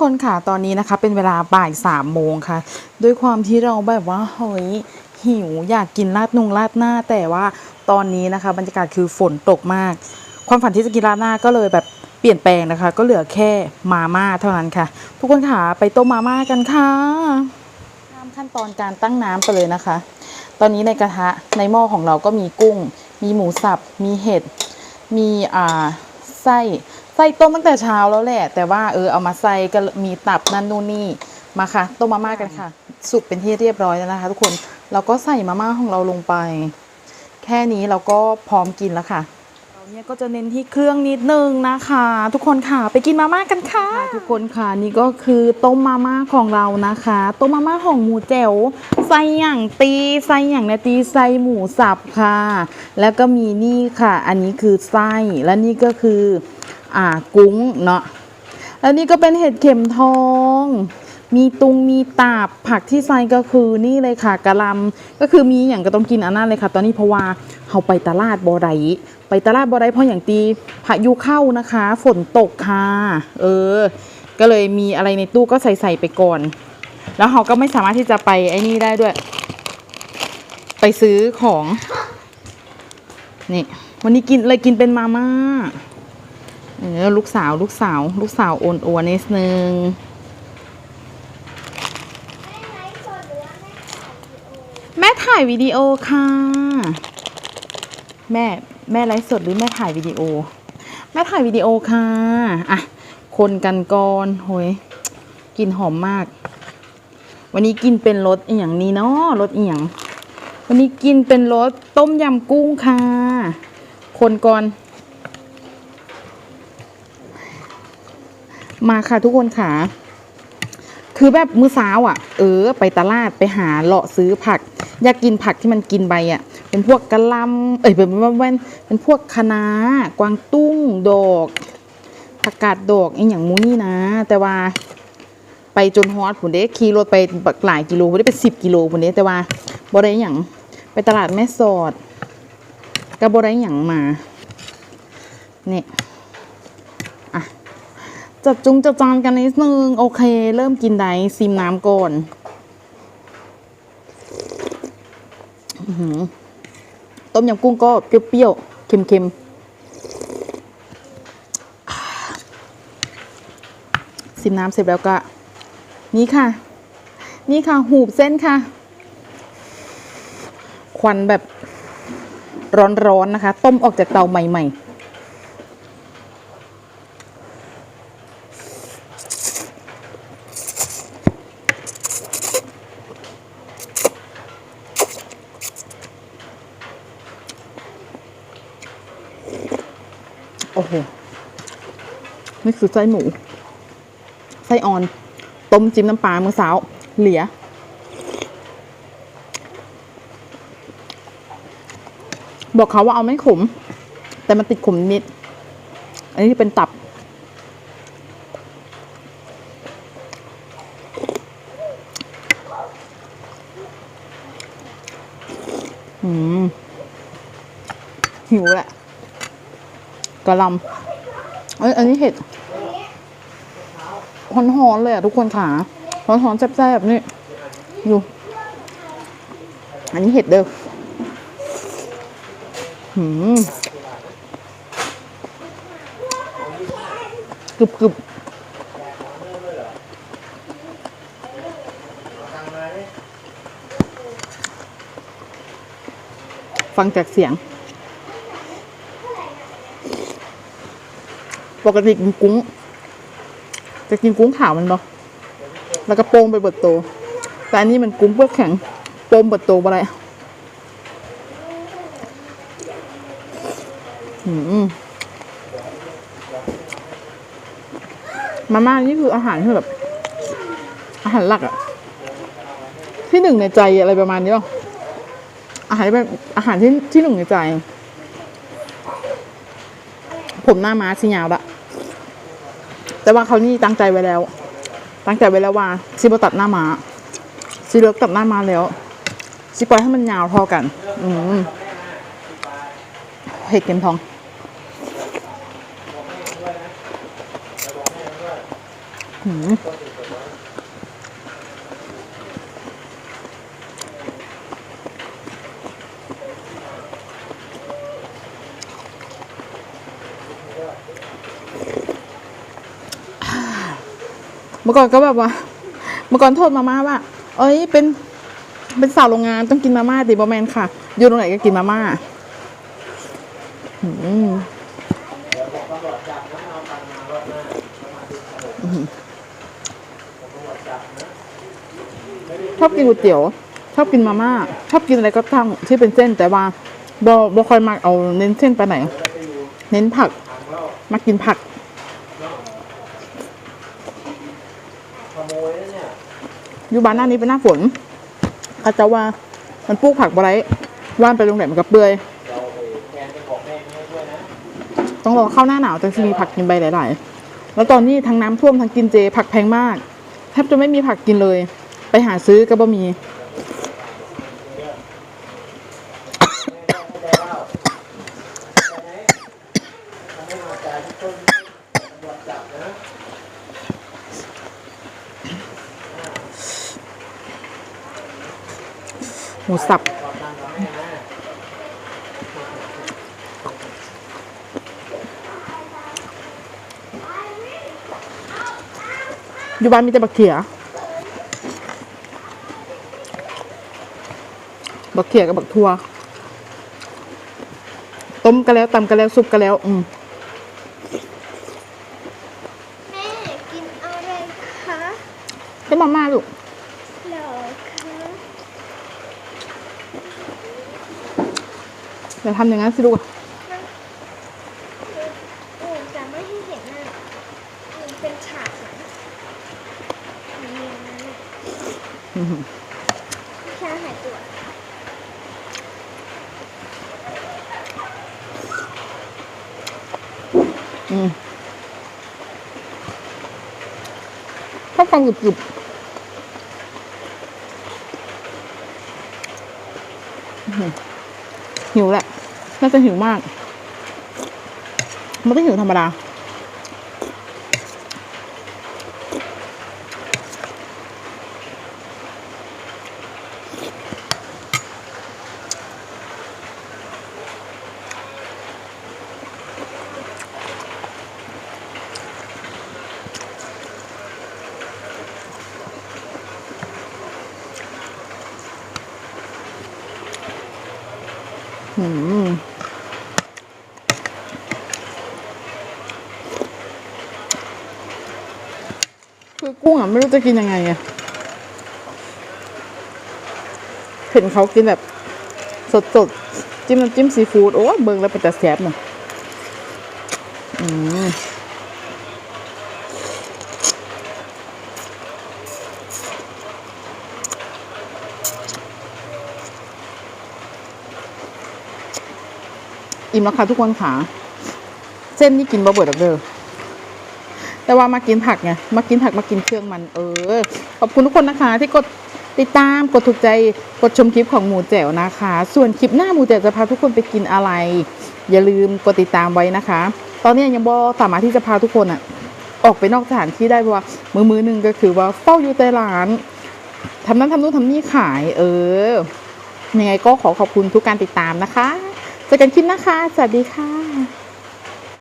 คนค่ะตอนนี้นะคะเป็นเวลาบ่ายสามโมงค่ะ ด้วยความที่เราแบบว่าเฮ้ยหิวอยากกินราดนุงราดหน้า แต่ว่าตอนนี้นะคะ บรรยากาศคือฝนตกมาก ความฝันที่จะกินราดหน้าก็เลยแบบเปลี่ยนแปลงนะคะ ก็เหลือแค่มาม่าเท่านั้นค่ะ ทุกคนค่ะไปต้มมาม่ากันค่ะตามขั้นตอนการตั้งน้ำไปเลยนะคะ ตอนนี้ในกระทะในหม้อของเราก็มีกุ้ง มีหมูสับ มีเห็ด มีอ่าไส้ ไส้ต้มตั้งแต่เช้าแล้วแหละ แต่ว่าเออเอามาใส่ก็มีตับนั่นนู่นนี่มาค่ะ ต้มมาม่ากันค่ะ สุกเป็นที่เรียบร้อยแล้วนะคะ ทุกคนเราก็ใส่มาม่าของเราลงไป แค่นี้เราก็พร้อมกินแล้วค่ะเราเนี่ยก็จะเน้นที่เครื่องนิดนึงนะคะ ทุกคนค่ะไปกินมาม่ากันค่ะ ทุกคนค่ะนี่ก็คือต้มมาม่าของเรานะคะต้มมาม่าของหมูแจ๋วใส่อย่างตีใส่อย่างนาตีใส่หมูสับค่ะ แล้วก็มีนี่ค่ะ อันนี้คือไส้และนี่ก็คือ อ่ากุ้งเนาะแล้วนี่ก็เป็นเห็ดเข็มทอง มีตุงมีตาบผักที่ใส่ก็คือนี่เลยค่ะกะลำก็คือมีอย่างก็ต้องกินอันนั้นเลยค่ะ ตอนนี้เพราะว่าเขาไปตลาดบอไดไปตลาดบอไดเพราะอย่างตีพายุเข้านะคะ ฝนตกค่ะ เออ ก็เลยมีอะไรในตู้ก็ใส่ใส่ไปก่อน แล้วเขาก็ไม่สามารถที่จะไปไอ้นี่ได้ด้วย ไปซื้อของนี่วันนี้กินเลยกินเป็นมาม่า เออลูกสาวลูกสาว ลูกสาวโอนโอนนิดนึงแม่ถ่ายวิดีโอค่ะ แม่แม่ไลฟ์สดหรือแม่ถ่ายวิดีโอ แม่ถ่ายวิดีโอค่ะอะคนกันก่อนโหยกลินหอมมาก วันนี้กินเป็นรสอหย่างนี้เนาะรสอหย่างวันนี้กินเป็นรสต้มยำกุ้งค่ะ คนก่อน มาค่ะทุกคนค่ะ คือแบบมื้อเช้าอะ เออ ไปตลาดไปหาเลาะซื้อผัก อยากกินผักที่มันกินใบอะ เป็นพวกกะล่ำเอ้ยเป็นเป็นเป็นพวกคะน้ากวางตุ้งดอกผักกาดดอกไอ้อย่างมูนี่นะ แต่ว่าไปจนฮอตผุนเด้ขี่รถไปหลายกิโลผุนเด้เป็นสิบกิโลผุนเด้แต่ว่าบ่ได้หยังไปตลาดแม่สอดก็บ่ได้หยังมาเนี่อะ จัดจุงจัดจานกันนิดนึง โอเค เริ่มกินได้ซิมน้ำก่อนต้มยำกุ้งก็เปรี้ยวๆ เค็มๆ ซิมน้ำเสร็จแล้วก็ นี่ค่ะ นี่ค่ะ หูบเส้นค่ะ ควันแบบร้อนๆนะคะ ต้มออกจากเตาใหม่ ๆ โอ้โห นี่คือไส้หมู ไส้อ่อน ต้มจิ้มน้ำปลาเมื่อเช้า เหลียบอกเขาว่าเอาไม่ขม แต่มันติดขมนิด อันนี้เป็นตับ อืม หิวแหละ กระลำเอ้ยอันนี้เห็ดหอนๆเลยอะทุกคนขาหอนๆแซ่บๆนี่อยู่ อันนี้เห็ดเด้อหืมกรึบกรึบฟังจากเสียง ปกติกินกุ้งจะกินกุ้งขาวมันบ่แล้วก็โป้งไปเบิดโต แต่อันนี้มันกุ้งเปลือกแข็งโป้งเบิดโตอะไรอืมมาม่านี่คืออาหารที่แบบ อาหารหลักอะที่หนึ่งในใจอะไรประมาณนี้ป่ะอาหารที่เป็นอาหารที่ที่หนึ่งในใจ ผมหน้าม้าชิยาวละ แต่ว่าเขานี่ตั้งใจไว้แล้ว ตั้งใจไว้แล้วว่าซิบตัดหน้ามาซีเลิกตัดหน้ามาแล้วซีปล่อยให้มันยาวพอกัน อืมเห็ดเข็มทองอืม มื่อก่อนก็แบบว่า เมื่อก่อนโทษมาม่าว่า เอ้ยเป็นเป็นสาวโรงงานต้องกินมาม่าติบอแมนค่ะ อยู่ตรงไหนก็กินมาม่าชอบกินก๋วยเตี๋ยว ชอบกินมาม่า ชอบกินอะไรก็ทั้งที่เป็นเส้นแต่ว่าบอบอคอยมาเอาเน้นเส้นไปไหน เน้นผัก มากินผัก ขโมยนะเนี่ย อยู่บ้านหน้านี้เป็นหน้าฝนอาจจะว่ามันปลูกผักอะไรว่านไปลงไหนมันก็เปื่อยเราไปแทนไปบอกแม่ให้ด้วยต้องรอเข้าหน้าหนาวจึงจะมีผักกินใบหลาย ๆ แล้วตอนนี้ทั้งน้ำท่วมทั้งกินเจ ผักแพงมากแทบจะไม่มีผักกินเลย ไปหาซื้อก็บ่มี ไม่ได้เล่าใช่ไหมทำให้มาจ่ายที่ต้นตำรวจจับนะ ห มูสับขอบตังค์กับแม่นะอยู่บ้านมีแต่บักเขียบักเขียกับบักทัว ต้มก็แล้วตำก็แล้วซุปก็แล้ว อืมแม่กินอะไรคะก็มาม่าลูก เหรอคะ อย่าทำอย่างนั้นสิลูกโอ้จะไม่ให้เห็นนะเป็นฉากอย่างนั้นน่ะอื้อหือแค่หายตัวอืมชอบความกรึบๆอื้อ หิวแหละ น่าจะหิวมากไม่ได้หิวธรรมดา อืมคือกุ้งอะ ไม่รู้จะกินยังไงไงเห็นเขากินแบบ สดๆจิ้มน้ำจิ้มซีฟู้ดโอ้ยเบิ่งแล้วเป็นแต่แซ่บเนาะอืม อิ่มแล้วค่ะทุกคนค่ะเส้นนี่กินบ่เบิดหรอกเด้อแต่ว่ามากินผักไงมากินผักมากินเครื่องมัน เออ ขอบคุณทุกคนนะคะ ที่กดติดตามกดถูกใจกดชมคลิปของหมูแจ๋วนะคะ ส่วนคลิปหน้าหมูแจ๋วจะพาทุกคนไปกินอะไร อย่าลืมกดติดตามไว้นะคะ ตอนนี้ยังบ่สามารถที่จะพาทุกคนอะออกไปนอกสถานที่ได้เพราะว่ามือมือหนึ่งก็คือว่าเฝ้าอยู่แต่ร้านทำนั้นทำนู่นทำนี่ขาย เออยังไงก็ขอขอบคุณทุกการติดตามนะคะ เจอกันคลิปนะคะ สวัสดีค่ะ